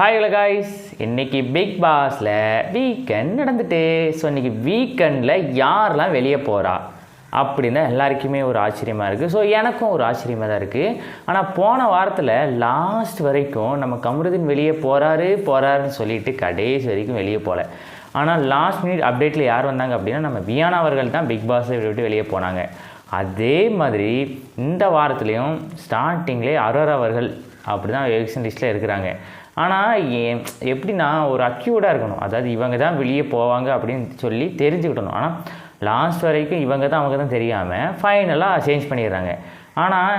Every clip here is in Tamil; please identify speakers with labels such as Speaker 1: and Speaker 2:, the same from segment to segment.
Speaker 1: ஹாய் காய்ஸ் இன்னைக்கு பிக் பாஸில் வீக்கெண்ட் நடந்துட்டு ஸோ இன்னைக்கு வீக்கெண்டில் யாரெல்லாம் வெளியே போகிறா அப்படின்னு எல்லாருக்குமே ஒரு ஆச்சரியமாக இருக்குது ஸோ எனக்கும் ஒரு ஆச்சரியமாக தான் இருக்குது ஆனால் போன வாரத்தில் லாஸ்ட் வரைக்கும் நம்ம கமருதீன் வெளியே போகிறாரு போகிறாருன்னு சொல்லிட்டு கடைசி வரைக்கும் வெளியே போகல ஆனால் லாஸ்ட் மினிட் அப்டேட்டில் யார் வந்தாங்க அப்படின்னா நம்ம வியானா அவர்கள் தான் பிக் பாஸை விட்டு வெளியே போனாங்க. அதே மாதிரி இந்த வாரத்துலேயும் ஸ்டார்டிங்லேயே அரோரா அவர்கள் அப்படி தான் எலெக்ஷன் லிஸ்ட்டில் இருக்கிறாங்க ஆனால் எப்படின்னா ஒரு அக்யூர்டாக இருக்கணும். அதாவது இவங்க தான் வெளியே போவாங்க அப்படின்னு சொல்லி தெரிஞ்சுக்கிட்டணும். ஆனால் லாஸ்ட் வரைக்கும் இவங்க தான் அவங்க தான் தெரியாமல் ஃபைனலாக சேஞ்ச் பண்ணிடுறாங்க. ஆனால்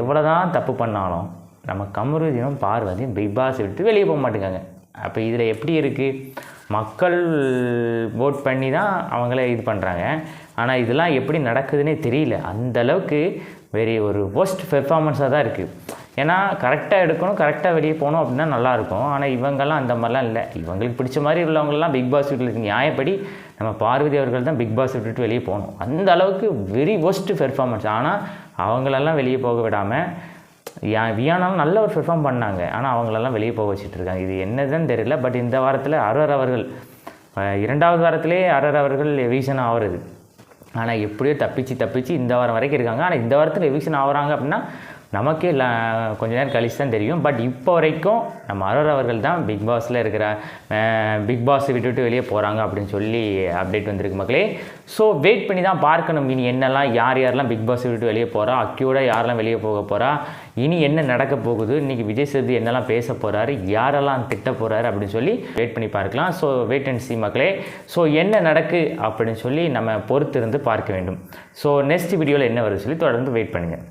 Speaker 1: எவ்வளோ தான் தப்பு பண்ணாலும் நம்ம கமருதீனும் பார்வதியும் பிக் பாஸ் விட்டு வெளியே போக மாட்டேங்காங்க. அப்போ இதில் எப்படி இருக்குது மக்கள் ஓட் பண்ணி தான் அவங்கள இது பண்ணுறாங்க ஆனால் இதெல்லாம் எப்படி நடக்குதுன்னே தெரியல. அந்தளவுக்கு வெரி ஒரு ஒஸ்ட் பெர்ஃபார்மன்ஸாக தான் இருக்குது ஏன்னா கரெக்டாக எடுக்கணும் கரெக்டாக வெளியே போகணும் அப்படின்னா நல்லாயிருக்கும். ஆனால் இவங்கெல்லாம் அந்த மாதிரிலாம் இல்லை. இவங்களுக்கு பிடிச்ச மாதிரி உள்ளவங்கெல்லாம் பிக் பாஸ் வீட்டில் நியாயப்படி நம்ம பார்வதி அவர்கள் தான் பிக் பாஸ் விட்டுட்டு வெளியே போகணும். அந்த அளவுக்கு வெரி ஒஸ்ட்டு பெர்ஃபார்மன்ஸ் ஆனால் அவங்களெல்லாம் வெளியே போக விடாமல் யா- வியானாலும் நல்ல ஒரு பெர்ஃபார்ம் பண்ணாங்க. ஆனால் அவங்களெல்லாம் வெளியே போக வச்சுட்டு இருக்காங்க. இது என்னதுன்னு தெரியல. பட் இந்த வாரத்தில் அரர் அவர்கள் இரண்டாவது வாரத்திலே அரர் அவர்கள் எவிஷன் ஆகிறது ஆனால் எப்படியோ தப்பிச்சு தப்பிச்சு இந்த வாரம் வரைக்கும் இருக்காங்க. ஆனால் இந்த வாரத்தில் எவிக்ஷன் ஆகுறாங்க அப்படின்னா நமக்கே கொஞ்ச நேரம் கழிச்சு தான் தெரியும். பட் இப்போ வரைக்கும் நம்ம அரோர் அவர்கள் தான் பிக் பாஸில் இருக்கிற பிக் பாஸ் விட்டுட்டு வெளியே போகிறாங்க அப்படின்னு சொல்லி அப்டேட் வந்திருக்கு மக்களே. ஸோ வெயிட் பண்ணி தான் பார்க்கணும். இனி என்னெல்லாம் யார் யாரெல்லாம் பிக் பாஸ் விட்டு வெளியே போகிறா அக்யூர்டாக யாரெல்லாம் வெளியே போக போகிறா இனி என்ன நடக்க போகுது? இன்றைக்கி விஜய் சேது என்னெல்லாம் பேச போகிறாரு யாரெல்லாம் திட்ட போகிறாரு அப்படின்னு சொல்லி வெயிட் பண்ணி பார்க்கலாம். ஸோ வெயிட் அண்ட் சி மக்களே. ஸோ என்ன நடக்கு அப்படின்னு சொல்லி நம்ம பொறுத்திருந்து பார்க்க வேண்டும். ஸோ நெக்ஸ்ட் வீடியோவில் என்ன வருது சொல்லி தொடர்ந்து வெயிட் பண்ணுங்கள்